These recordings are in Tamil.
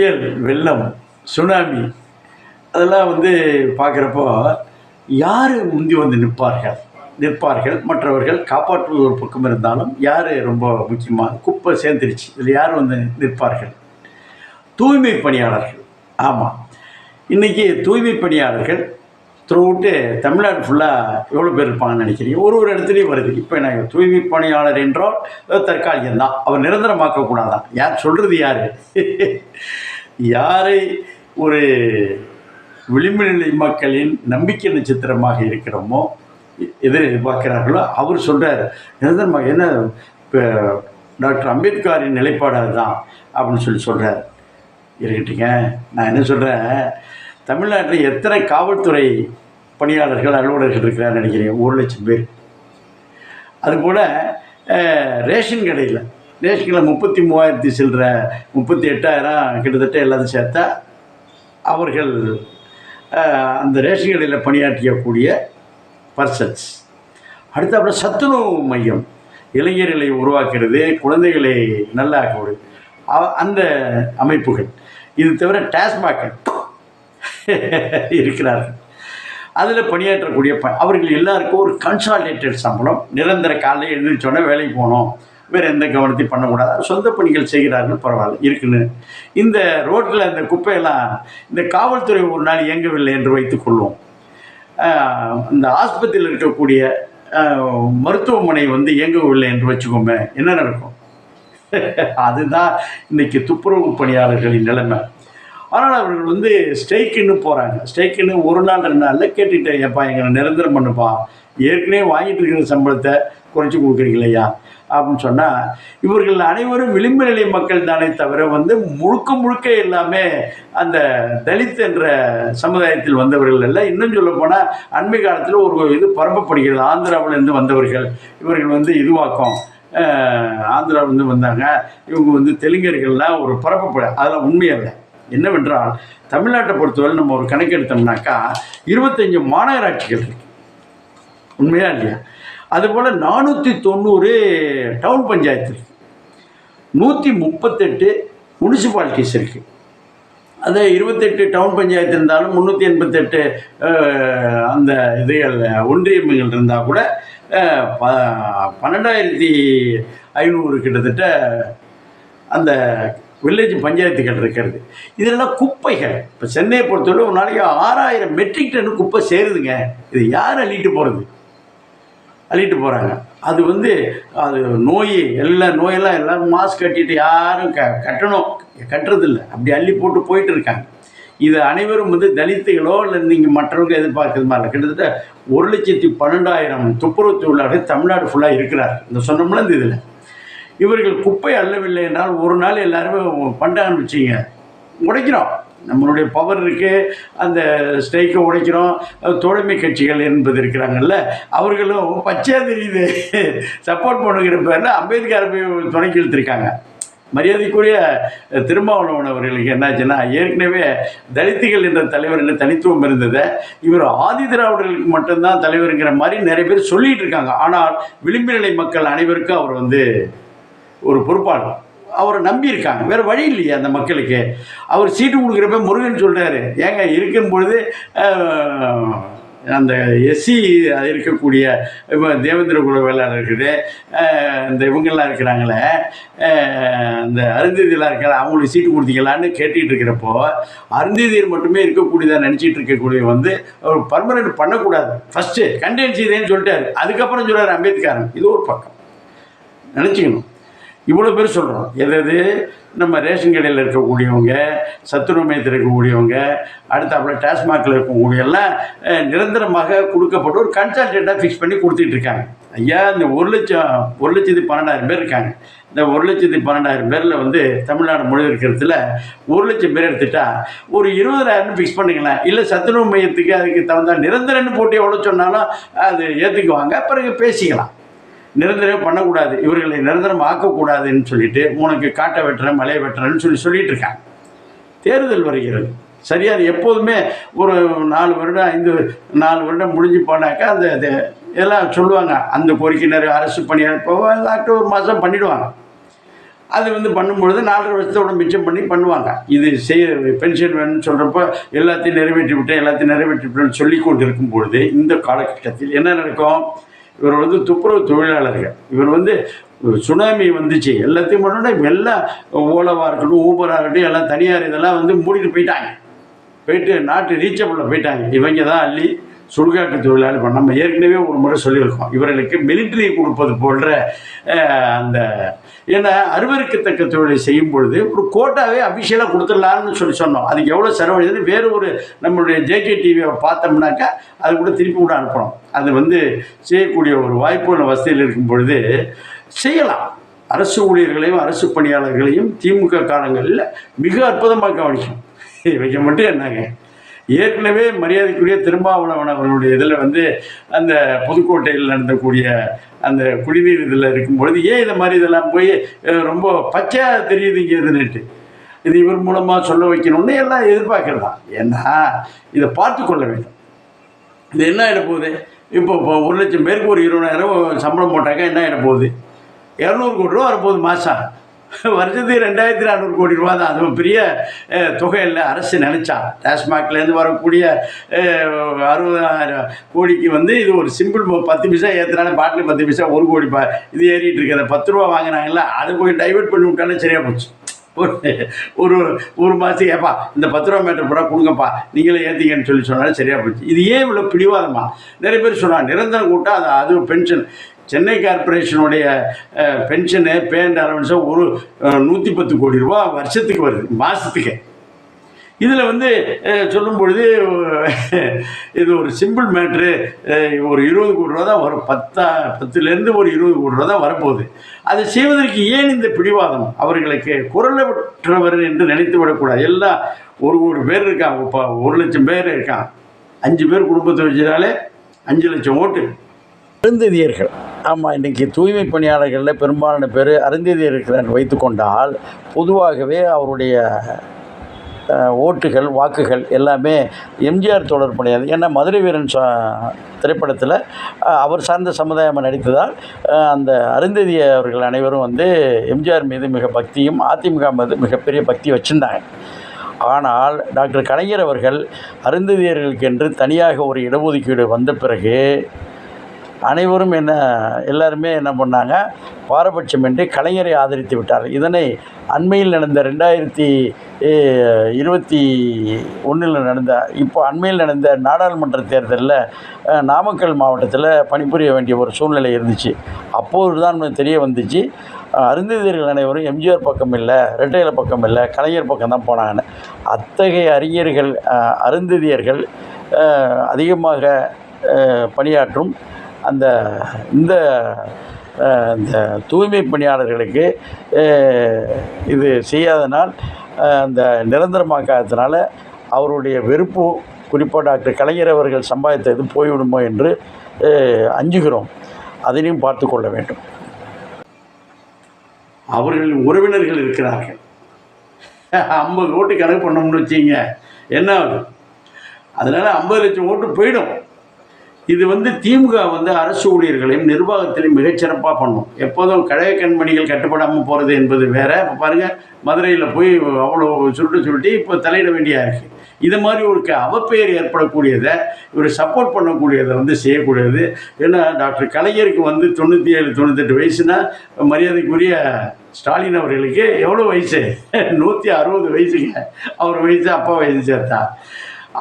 புயல் வெள்ளம் சுனாமி அதெல்லாம் வந்து பார்க்குறப்போ யார் முந்தி வந்து நிற்பார்கள்? நிற்பார்கள். மற்றவர்கள் காப்பாற்றுவது ஒரு பக்கம் இருந்தாலும் யார் ரொம்ப முக்கியமாக குப்பை சேர்ந்துருச்சு. இதில் யார் வந்து நிற்பார்கள்? தூய்மை பணியாளர்கள். ஆமாம் இன்றைக்கி தூய்மை பணியாளர்கள் த்ரூவுட்டு தமிழ்நாடு ஃபுல்லாக எவ்வளோ பேர் இருப்பாங்கன்னு நினைக்கிறீங்க? ஒரு ஒரு இடத்துலையும் வருது. இப்போ நான் தூய்மை பணியாளர் என்றால் தற்காலிகம்தான். தற்காலிகம் தான் அவர் நிரந்தரமாக்கக்கூடாதான். யார் சொல்கிறது யார்? யாரை ஒரு விளிம்பு நிலை மக்களின் நம்பிக்கை நட்சத்திரமாக இருக்கிறோமோ எதிர்பார்க்கிறார்களோ அவர் சொல்கிறார் நிரந்தரமாக என்ன இப்போ டாக்டர் அம்பேத்கரின் நிலைப்பாடு அதுதான் அப்படின்னு சொல்லி சொல்கிறார் இருக்கட்டுங்க நான் என்ன சொல்கிறேன் தமிழ்நாட்டில் எத்தனை காவல்துறை பணியாளர்கள் அலுவலர்கள் இருக்கிறான்னு நினைக்கிறீங்க? ஒரு லட்சம் பேர். அதுபோல் ரேஷன் கடையில் ரேஷன் முப்பத்தி மூவாயிரத்தி சில்லற முப்பத்தி எட்டாயிரம் கிட்டத்தட்ட எல்லாத்தையும் சேர்த்தா அவர்கள் அந்த ரேஷன் கடையில் பணியாற்றியக்கூடிய பர்சன்ஸ். அடுத்தாப்புல சத்துணவு மையம். இளைஞர்களை உருவாக்குறது குழந்தைகளை நல்லாக்குவது அந்த அமைப்புகள். இது தவிர டாஸ்மாக் இருக்கிறார்கள். அதில் பணியாற்றக்கூடிய ப அவர்கள் எல்லாருக்கும் ஒரு கன்சாலிடேட்டட் சம்பளம். நிரந்தர காலையில் எழுந்திரிச்சோன்னே வேலைக்கு போகணும். வேறு எந்த கவனத்தையும் பண்ணக்கூடாது. சொந்த பணிகள் செய்கிறார்கள் பரவாயில்ல இருக்குன்னு. இந்த ரோட்டில் இந்த குப்பையெல்லாம் இந்த காவல்துறை ஒரு நாள் இயங்கவில்லை என்று வைத்துக்கொள்வோம் இந்த ஆஸ்பத்திரியில் இருக்கக்கூடிய மருத்துவமனை வந்து இயங்கவில்லை என்று வச்சுக்கோமே என்ன நடக்கும்? அதுதான் இன்னைக்கு துப்புரவு பணியாளர்களின் நிலைமை. ஆனால் அவர்கள் வந்து ஸ்ட்ரைக்குன்னு போகிறாங்க ஸ்ட்ரைக்குன்னு ஒரு நாள் ரெண்டு நாளில் கேட்டுக்கிட்டேன் ஏப்பா எங்களை நிரந்தரம் பண்ணுப்பா. ஏற்கனவே வாங்கிட்டு இருக்கிற சம்பளத்தை குறைச்சி கொடுக்குறீங்களையா அப்படின்னு சொன்னால் இவர்கள் அனைவரும் விளிம்பு நிலை மக்கள் தானே தவிர வந்து முழுக்க முழுக்க எல்லாமே அந்த தலித் என்ற சமுதாயத்தில் வந்தவர்கள் அல்ல. இன்னும் சொல்ல போனால் அண்மை காலத்தில் ஒரு இது பரப்பப்படுகிறது ஆந்திராவிலேருந்து வந்தவர்கள் இவர்கள் வந்து இதுவாக்கம் ஆந்திராவிலேருந்து வந்தாங்க. இவங்க வந்து தெலுங்கர்கள்லாம் ஒரு பரப்பப்பட அதெல்லாம் உண்மையல்ல என்னவென்றால் தமிழ்நாட்டை பொறுத்தவரை நம்ம ஒரு கணக்கெடுத்தோம்னாக்கா இருபத்தஞ்சு மாநகராட்சிகள் இருக்கு. உண்மையா இல்லையா? அதுபோல் நானூற்றி தொண்ணூறு டவுன் பஞ்சாயத்து இருக்குது நூற்றி முப்பத்தெட்டு முனிசிபாலிட்டிஸ் இருக்குது அது இருபத்தெட்டு டவுன் பஞ்சாயத்து இருந்தாலும் முந்நூற்றி எண்பத்தெட்டு அந்த இதுகள் ஒன்றியங்கள் இருந்தால் கூட ப பன்னெண்டாயிரத்தி ஐநூறு கிட்டத்தட்ட அந்த வில்லேஜ் பஞ்சாயத்துகள் இருக்கிறது. இதெல்லாம் குப்பைகள். இப்போ சென்னையை பொறுத்தவரை ஒரு நாளைக்கு ஆறாயிரம் மெட்ரிக் டன் குப்பை சேருதுங்க. இது யார் அள்ளிட்டு போகிறது அள்ளிட்டு போகிறாங்க அது வந்து அது நோய் எல்லா நோயெல்லாம் எல்லோரும் மாஸ்க் கட்டிட்டு யாரும் க கட்டணும் கட்டுறதில்ல. அப்படி அள்ளி போட்டு போயிட்டு இருக்காங்க. இது அனைவரும் வந்து தலித்துகளோ இல்லை நீங்கள் மற்றவங்க எதிர்பார்க்கறது மாதிரி இல்லை. கிட்டத்தட்ட ஒரு லட்சத்தி பன்னெண்டாயிரம் துப்புரவு தொழிலாளர்கள் தமிழ்நாடு ஃபுல்லாக இருக்கிறார். இந்த சொன்னோம்ல இந்த இதில். இவர்கள் குப்பை அள்ளவில்லை என்றால் ஒரு நாள் எல்லாருமே பண்ண ஆரம்பிச்சிங்க. உடைக்கிறோம். நம்மளுடைய பவர் இருக்குது அந்த ஸ்ட்ரைக்கை உடைக்கிறோம் தோழமை கட்சிகள் என்பது இருக்கிறாங்கல்ல அவர்களும் பச்சையாக தெரியுது. சப்போர்ட் பண்ணுங்கிற பேரில் அம்பேத்கர் போய் துணைக்கி இழுத்துருக்காங்க மரியாதைக்குரிய திருமாவளவன் அவர்களுக்கு என்னாச்சுன்னா ஏற்கனவே தலித்துகள் என்ற தலைவர் என்ன தனித்துவம் இருந்ததை இவர் ஆதி திராவிடர்களுக்கு மட்டும்தான் தலைவருங்கிற மாதிரி நிறைய பேர் சொல்லிகிட்டு இருக்காங்க. ஆனால் விளிம்பு நிலை மக்கள் அனைவருக்கும் அவர் வந்து ஒரு பொறுப்பாளர். அவரை நம்பியிருக்காங்க. வேறு வழி இல்லையே அந்த மக்களுக்கு. அவர் சீட்டு கொடுக்குறப்ப முருகன் சொல்கிறாரு ஏங்க இருக்கும் பொழுது அந்த எஸ்சி இருக்கக்கூடிய இப்போ தேவேந்திர குல வேளாளர்களே இந்த இவங்கெல்லாம் இருக்கிறாங்களே இந்த அருந்ததியெல்லாம் இருக்கிற அவங்களுக்கு சீட்டு கொடுத்தீங்களான்னு கேட்டுக்கிட்டு இருக்கிறப்போ அருந்ததியர் மட்டுமே இருக்கக்கூடியதாக நினச்சிட்டு இருக்கக்கூடிய வந்து அவர் பர்மனெண்ட் பண்ணக்கூடாது. ஃபஸ்ட்டு கண்டென்சி இதேன்னு சொல்லிட்டாரு. அதுக்கப்புறம் சொல்கிறார் அம்பேத்கரன். இது ஒரு பக்கம். நினச்சிக்கணும். இவ்வளோ பேர் சொல்கிறோம் எது எது? நம்ம ரேஷன் கடையில் இருக்கக்கூடியவங்க சத்துணவு மையத்தில் இருக்கக்கூடியவங்க அடுத்தாப்புல டாஸ்மாகில் இருக்கக்கூடிய எல்லாம் நிரந்தரமாக கொடுக்கப்பட்ட ஒரு கன்சல்டண்ட்டாக ஃபிக்ஸ் பண்ணி கொடுத்துட்டு இருக்காங்க. ஐயா இந்த ஒரு லட்சம் ஒரு லட்சத்தி பன்னெண்டாயிரம் பேர் இருக்காங்க. இந்த ஒரு லட்சத்தி பன்னெண்டாயிரம் பேரில் வந்து தமிழ்நாடு மொழி இருக்கிறதுல ஒரு லட்சம் பேர் எடுத்துட்டா ஒரு இருபதாயிரம்னு ஃபிக்ஸ் பண்ணிக்கலாம். இல்லை சத்துணவு மையத்துக்கு அதுக்கு தகுந்த நிரந்தரன்னு போட்டு எவ்வளோ சொன்னாலும் அது ஏற்றுக்குவாங்க பிறகு பேசிக்கலாம். நிரந்தரம் பண்ணக்கூடாது. இவர்களை நிரந்தரம் ஆக்கக்கூடாதுன்னு சொல்லிட்டு உனக்கு காட்டை வெட்டுறேன் மலையை வெட்டுறேன்னு சொல்லி சொல்லிட்டு இருக்காங்க. தேர்தல் வருகிறது. சரியா? அது எப்போதுமே ஒரு நாலு வருடம் ஐந்து நாலு வருடம் முடிஞ்சு போனாக்கா அந்த அது எல்லாம் சொல்லுவாங்க. அந்த கோரிக்கையினர் அரசு பணியாளர் போக ஒரு மாதம் பண்ணிடுவாங்க. அது வந்து பண்ணும்பொழுது நாலரை வருஷத்தோட மிச்சம் பண்ணி பண்ணுவாங்க. இது செய்ய பென்ஷன் வேணும்னு சொல்கிறப்ப எல்லாத்தையும் நிறைவேற்றி விட்டேன் எல்லாத்தையும் நிறைவேற்றி விட்டேன்னு சொல்லி கொண்டு இருக்கும் பொழுது இந்த காலகட்டத்தில் என்ன நடக்கும்? இவர் வந்து துப்புரவு தொழிலாளர்கள். இவர் வந்து சுனாமி வந்துச்சு. எல்லாத்தையும் பண்ணோன்னா எல்லாம் ஓலவாக இருக்கட்டும் ஊபராக இருக்கட்டும் எல்லாம் தனியார் இதெல்லாம் வந்து மூடிட்டு போயிட்டாங்க. போயிட்டு நாட்டு ரீச்சபிளில் போயிட்டாங்க. இவங்க தான் அள்ளி சுடுகாட்டு தொழிலாளி பண்ண. நம்ம ஏற்கனவே ஒரு முறை சொல்லியிருக்கோம். இவர்களுக்கு மிலிட்ரி கொடுப்பது போன்ற அந்த ஏன்னா அருவருக்கத்தக்க தொழிலை செய்யும் பொழுது ஒரு கோட்டாவே அபிஷியலாக கொடுத்துடலான்னு சொல்லி சொன்னோம். அதுக்கு எவ்வளோ செலவழிதுன்னு வேறு ஒரு நம்மளுடைய ஜேகே டிவியை பார்த்தோம்னாக்கா அது கூட திருப்பி கூட அனுப்பணும். அது வந்து செய்யக்கூடிய ஒரு வாய்ப்புள்ள வசதியில் இருக்கும் பொழுது செய்யலாம். அரசு ஊழியர்களையும் அரசு பணியாளர்களையும் திமுக காலங்களில் மிக அற்புதமாக கவனிக்கும். வைக்க மட்டும் என்னங்க? ஏற்கனவே மரியாதைக்குரிய திருமாவளவன் அவர்களுடைய இதில் வந்து அந்த புதுக்கோட்டையில் நடந்தக்கூடிய அந்த குடிநீர் இதில் இருக்கும்பொழுது ஏன் இதை மாதிரி இதெல்லாம் போய் ரொம்ப பச்சையாக தெரியுது இங்கே இதுன்னுட்டு இது இவர் மூலமாக சொல்ல வைக்கணும்னு எல்லாம் எதிர்பார்க்கலாம் ஏன்னா இதை பார்த்து கொள்ள வேண்டும். இது என்ன ஆகிட போகுது? இப்போ இப்போ ஒரு லட்சம் பேருக்கு ஒரு இருபதாயிரம் சம்பளம் போட்டாக்கா என்ன ஆகிட போகுது? இரநூறு கோடி ரூபா வரப்போகுது மாதம் வருஷத்துக்கு ரெண்டாயிரத்தி நானூறு கோடி ரூபா தான். அது பெரிய தொகை இல்லை அரசு நினச்சா. டாஸ்மாக்லேருந்து வரக்கூடிய அறுபதாயிரம் கோடிக்கு வந்து இது ஒரு சிம்பிள் பத்து பைசா ஏற்றுனாலும் பாட்டில் பத்து பைசா ஒரு கோடி பா இது ஏறிட்டு இருக்கிற பத்து ரூபா வாங்கினாங்கல்ல அதை போய் டைவெர்ட் பண்ணி விட்டாலே சரியாக போச்சு. ஒரு ஒரு ஒரு மாதத்துக்கு ஏப்பா இந்த பத்து ரூபா மீட்டர் பூரா கொடுங்கப்பா. நீங்களே ஏற்றிங்கன்னு சொல்லி சொன்னாலும் சரியாக போச்சு. இது ஏன் இவ்வளோ பிடிவாதமா? நிறைய பேர் சொன்னாங்க நிரந்தரம் கூட்டம் அது அது பென்ஷன் சென்னை கார்ப்பரேஷனுடைய பென்ஷனு பேண்ட் அலவன்ஸோ ஒரு நூற்றி பத்து கோடி ரூபா வருஷத்துக்கு வருது மாதத்துக்கு இதில் வந்து சொல்லும் பொழுது இது ஒரு சிம்பிள் மேட்ரு ஒரு இருபது கோடி ரூபா தான் வரும். பத்தா பத்துலேருந்து ஒரு இருபது கோடி ரூபா தான் வரப்போகுது. அதை செய்வதற்கு ஏன் இந்த பிடிவாதம்? அவர்களுக்கு குரலற்றவர் என்று நினைத்து விடக்கூடாது எல்லாம் ஒரு கோடி பேர் இருக்காங்க. இப்போ ஒரு லட்சம் பேர் இருக்கான் அஞ்சு பேர் குடும்பத்தை வச்சினாலே அஞ்சு லட்சம் ஓட்டு. அருந்ததியர்கள் ஆமாம் இன்றைக்கி தூய்மை பணியாளர்களில் பெரும்பாலான பேர் அருந்ததியர்கள் வைத்துக்கொண்டால் பொதுவாகவே அவருடைய ஓட்டுகள் வாக்குகள் எல்லாமே எம்ஜிஆர் தொடர்புடையது ஏன்னா மதுரை வீரன் சா திரைப்படத்தில் அவர் சார்ந்த சமுதாயம் நடித்ததால் அந்த அருந்ததி அவர்கள் அனைவரும் வந்து எம்ஜிஆர் மீது மிக பக்தியும் அதிமுக மீது மிகப்பெரிய பக்தி வச்சுருந்தாங்க. ஆனால் டாக்டர் கலைஞர் அவர்கள் அருந்ததியர்களுக்கு என்று தனியாக ஒரு இடஒதுக்கீடு வந்த பிறகு அனைவரும் என்ன எல்லாருமே என்ன பண்ணாங்க பாரபட்சமின்றி கலைஞரை ஆதரித்து விட்டார் இதனை அண்மையில் நடந்த ரெண்டாயிரத்தி இருபத்தி ஒன்றில் நடந்த இப்போ அண்மையில் நடந்த நாடாளுமன்ற தேர்தலில் நாமக்கல் மாவட்டத்தில் பணிபுரிய வேண்டிய ஒரு சூழ்நிலை இருந்துச்சு. அப்போது தான் தெரிய வந்துச்சு அருந்ததியர்கள் அனைவரும் எம்ஜிஆர் பக்கம் இல்லை ரெட்டையில பக்கம் இல்லை கலைஞர் பக்கம் தான் போனாங்கன்னு. அத்தகைய அறிஞர்கள் அருந்ததியர்கள் அதிகமாக பணியாற்றும் அந்த இந்த இந்த தூய்மை பணியாளர்களுக்கு இது செய்யாதனால் அந்த நிரந்தரமாக்காததுனால அவருடைய வெறுப்பு குறிப்பாக டாக்டர் கலைஞர் அவர்கள் சம்பாதித்தது போய்விடுமோ என்று அஞ்சுகிறோம். அதனையும் பார்த்து கொள்ள வேண்டும். அவர்களின் உறவினர்கள் இருக்கிறார்கள். ஐம்பது ஓட்டு கணக்கு பண்ணோம்னு வச்சிங்க. என்ன ஆகும் அதனால் ஐம்பது லட்சம் ஓட்டு போயிடும். இது வந்து திமுக வந்து அரசு ஊழியர்களையும் நிர்வாகத்திலையும் மிகச்சிறப்பாக பண்ணும். எப்போதும் கழக கண்மணிகள் கட்டுப்படாமல் போகிறது என்பது வேற. இப்போ பாருங்கள் மதுரையில் போய் அவ்வளோ சுருட்டு சுருட்டி இப்போ தலையிட வேண்டியா இருக்குது இது மாதிரி ஒரு க அவப்பெயர் ஏற்படக்கூடியதை இவர் சப்போர்ட் பண்ணக்கூடியதை வந்து செய்யக்கூடியது. ஏன்னா டாக்டர் கலைஞருக்கு வந்து தொண்ணூற்றி ஏழு தொண்ணூத்தெட்டு வயசுனா மரியாதைக்குரிய ஸ்டாலின் அவர்களுக்கு எவ்வளோ வயசு? நூற்றி அறுபது வயசுங்க. அவர் வயசு அப்பா வயசு சேர்த்தா.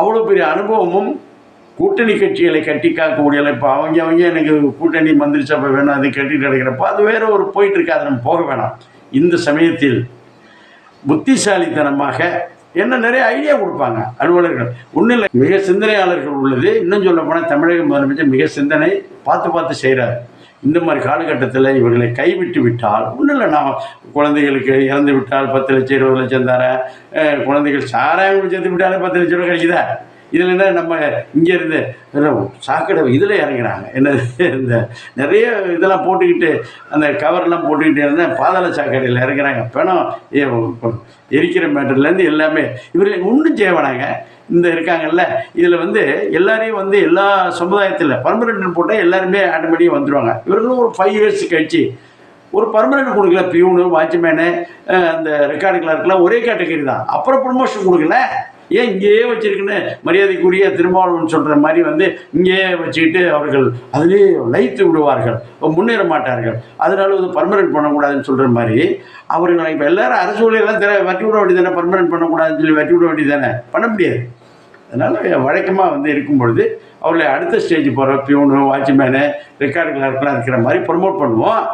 அவ்வளோ பெரிய அனுபவமும் கூட்டணி கட்சிகளை கட்டி காக்கக்கூடிய இப்போ அவங்க அவங்க எனக்கு கூட்டணி மந்திரி சபை வேணும் அது கட்டி கிடைக்கிறப்போ அது வேற ஒரு போயிட்டு இருக்கு அதை நம்ம போக வேணாம். இந்த சமயத்தில் புத்திசாலித்தனமாக என்ன நிறைய ஐடியா கொடுப்பாங்க அலுவலர்கள். ஒன்றும் இல்லை மிக சிந்தனையாளர்கள் உள்ளது. இன்னும் சொல்ல போனால் தமிழக முதலமைச்சர் மிக சிந்தனை பார்த்து பார்த்து செய்கிறார் இந்த மாதிரி காலகட்டத்தில் இவர்களை கைவிட்டு விட்டால் ஒன்றும் இல்லை நான் குழந்தைகளுக்கு இறந்து விட்டால் பத்து லட்சம் இருபது லட்சம் தரேன். குழந்தைகள் சாராயம் குடிச்சது விட்டாலே பத்து லட்சம் ரூபா கிடைக்குதா? இதில் என்ன நம்ம இங்கேருந்து சாக்கடை இதில் இறங்குறாங்க என்ன இந்த நிறைய இதெல்லாம் போட்டுக்கிட்டு அந்த கவர்லாம் போட்டுக்கிட்டு இருந்தால் பாதாள சாக்கடையில் இறங்குறாங்க. பணம் எரிக்கிற மேட்டர்லேருந்து எல்லாமே இவர்கள் ஒன்றும் செய்ய இந்த இருக்காங்கல்ல இதில் வந்து எல்லாரையும் வந்து எல்லா சமுதாயத்தில் பர்மனெண்ட் போட்டால் எல்லாருமே ஆட்டோமேட்டிக்காக வந்துடுவாங்க இவர்களும் ஒரு ஃபைவ் இயர்ஸ் கழிச்சு ஒரு பர்மனெண்ட் கொடுக்கல பியூனு வாட்ச்மேனு அந்த ரெக்கார்டு கிளார்க்கெலாம் ஒரே கேட்டகரி தான். அப்புறம் ப்ரொமோஷன் கொடுக்கல. ஏன் இங்கேயே வச்சிருக்குன்னு மரியாதைக்குரிய திருமாவளவன் சொல்கிற மாதிரி வந்து இங்கேயே வச்சுக்கிட்டு அவர்கள் அதிலே லைத்து விடுவார்கள். முன்னேற மாட்டார்கள். அதனால வந்து பர்மனெண்ட் பண்ணக்கூடாதுன்னு சொல்கிற மாதிரி அவர்கள் இப்போ எல்லாரும் அரசு ஊழியெல்லாம் தெரிய வெட்டி விட வேண்டியதானே பர்மனெண்ட் பண்ணக்கூடாதுன்னு சொல்லி வெட்டி விட வேண்டியதானே பண்ண முடியாது. அதனால் வழக்கமாக வந்து இருக்கும் பொழுது அவர்களை அடுத்த ஸ்டேஜ் போகிற பியூனு வாட்ச்மேனு ரெக்கார்டு கிளார்க்கெலாம் இருக்கிற மாதிரி ப்ரொமோட் பண்ணுவோம்.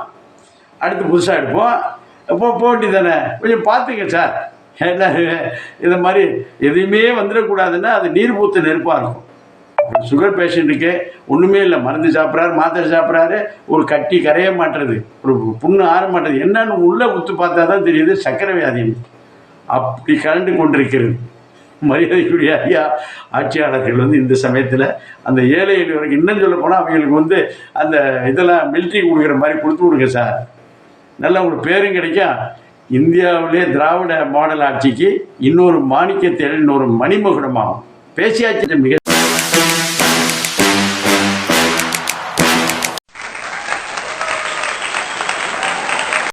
அடுத்து புதுசாக எடுப்போம். போ போக வேண்டியதானே கொஞ்சம் பார்த்துங்க சார். ஏன்னா இந்த மாதிரி எதையுமே வந்துடக்கூடாதுன்னா அது நீர் பூத்து நெருப்பாக இருக்கும். சுகர் பேஷண்ட்டுக்கு ஒன்றுமே இல்லை. மருந்து சாப்பிட்றாரு மாத்திரை சாப்பிட்றாரு ஒரு கட்டி கரைய மாட்டுறது ஒரு புண்ணு ஆற மாட்டுறது. என்னன்னு உள்ளே உத்து பார்த்தா தான் தெரியுது சர்க்கரை வியாதி. அப்படி கலண்டு கொண்டிருக்கிறது. மரியாதைக்குரிய ஐயா ஆட்சியாளர்கள் வந்து இந்த சமயத்தில் அந்த ஏழை எளியவருக்கு இன்னும் சொல்ல போனால் அவங்களுக்கு வந்து அந்த இதெல்லாம் மிலிட்ரி கொடுக்குற மாதிரி கொடுத்து விடுங்க சார். நல்ல உங்களுக்கு பேரும் கிடைக்கும். இந்தியாவிலே திராவிட மாடல் ஆட்சிக்கு இன்னொரு மாணிக்கத்தேல் இன்னொரு மணிமகுடமாகும். பேசியாச்சு மிக